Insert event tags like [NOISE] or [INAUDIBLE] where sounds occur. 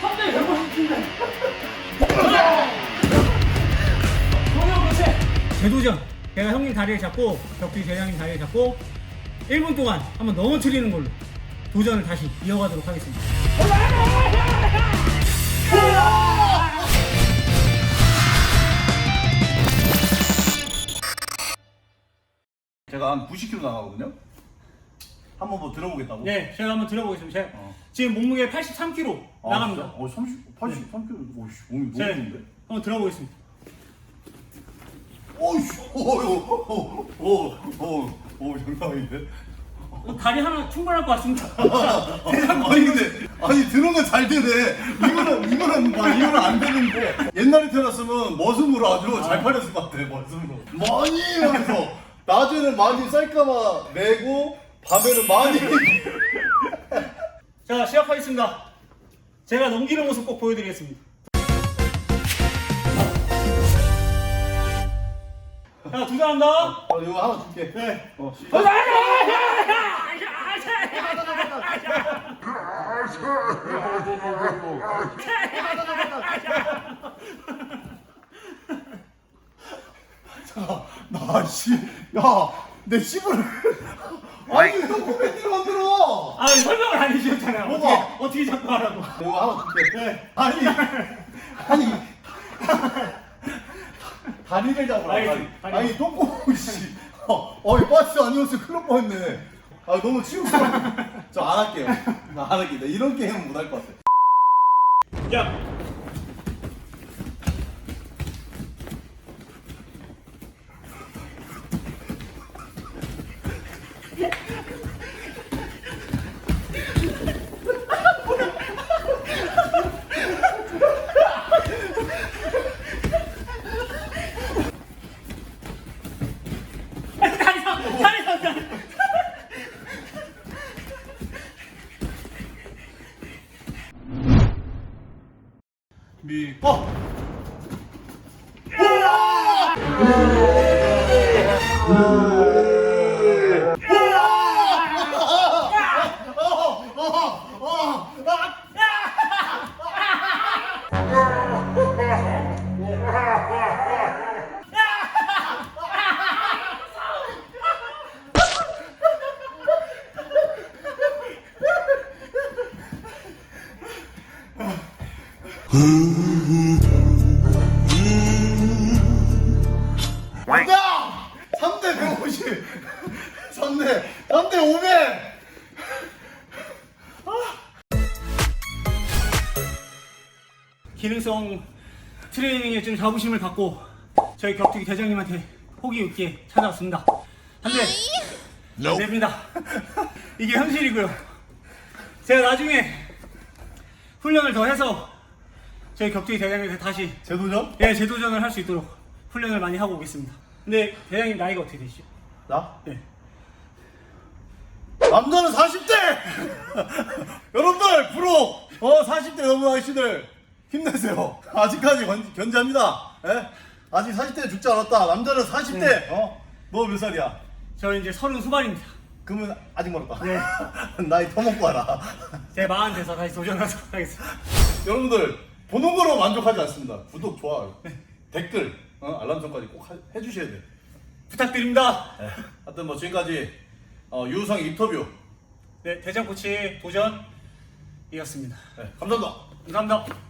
3대 150인데. 동영 교체. 재도전. 제가 형님 다리를 잡고 격투기 대장님 다리를 잡고 1분 동안 한번 넘어뜨리는 걸로 도전을 다시 이어가도록 하겠습니다. 제가 한 90kg 나가거든요. 한번 뭐 들어보겠다고? 네, 제가 한번 들어보겠습니다. 제가 어. 지금 몸무게 83kg 아, 나갑니다. 진짜? 어, 30, 83kg. 오씨, 몸이 너무 네, 좋은데? 한번 들어보겠습니다. 어이씨, 어, 어, 어, 장난? 다리 하나 충분할 것 같습니다. [LAUGHS] 아니 근데 아니 드는 건잘 되네. 이거는 이거는 막 이거는 안 되는데 옛날에 태어났으면 머슴으로 아주 잘 팔렸을 것 같아 머슴으로. 많이 하면서 낮에는 많이 쌀까봐 메고 밤에는 많이 [LAUGHS] 자, 시작하겠습니다. 제가 넘기는 모습 꼭 보여드리겠습니다. 자, 두잔한다. 어, 이거 하나 줄게. 네. 어, 시작. 나 씨, 야, 내 씹을. [LAUGHS] 아니 왜 자꾸 팬티를 만들어? 아, 설명을 안 해주셨잖아요. 뭐가? 어떻게, 어떻게 잡고 하라고. 하나 줄게. 네. 아니, 아니. 다리를 잡으라. 아니, 다리. 다리. 아니, 똥꼬 씨. 어, 어이 아니었으면 큰일 날 뻔했네. 아, 너무 치우고. 저안 할게요. 나 안 할게. 나 이런 게임은 못할 것 같아. 야. 미. 어. 야! 3대 150. 3대 3대 500. 기능성 트레이닝에 좀 자부심을 갖고 저희 격투기 대장님한테 호기 있게 찾아왔습니다. 한대 안 됩니다. 이게 현실이고요. 제가 나중에 훈련을 더 해서 저희 격투기 대장님한테 다시 재도전? 예, 재도전을 할 수 있도록 훈련을 많이 하고 오겠습니다. 근데 대장님 나이가 어떻게 되시죠? 나? 예. 남자는 40대! [LAUGHS] 여러분들, 프로, 어, 40대 넘은 아저씨들, 힘내세요. 아직까지 견, 견제합니다. 예? 아직 40대 죽지 않았다. 남자는 40대, 네. 어? 너 몇 살이야? 저 이제 서른 후반입니다. 그러면 아직 멀었다. 네. [LAUGHS] 나이 더 먹고 와라. 제 마흔 돼서 다시 도전하도록 하겠습니다. 여러분들, 보는 거로 만족하지 않습니다. 구독, 좋아요, 댓글, 어, 알람 설정까지 꼭 하- 해주셔야 돼. 부탁드립니다. 네. 하여튼 뭐 지금까지 어, 유우성 인터뷰. 네, 대장 코치의 도전이었습니다. 네, 감사합니다. 감사합니다.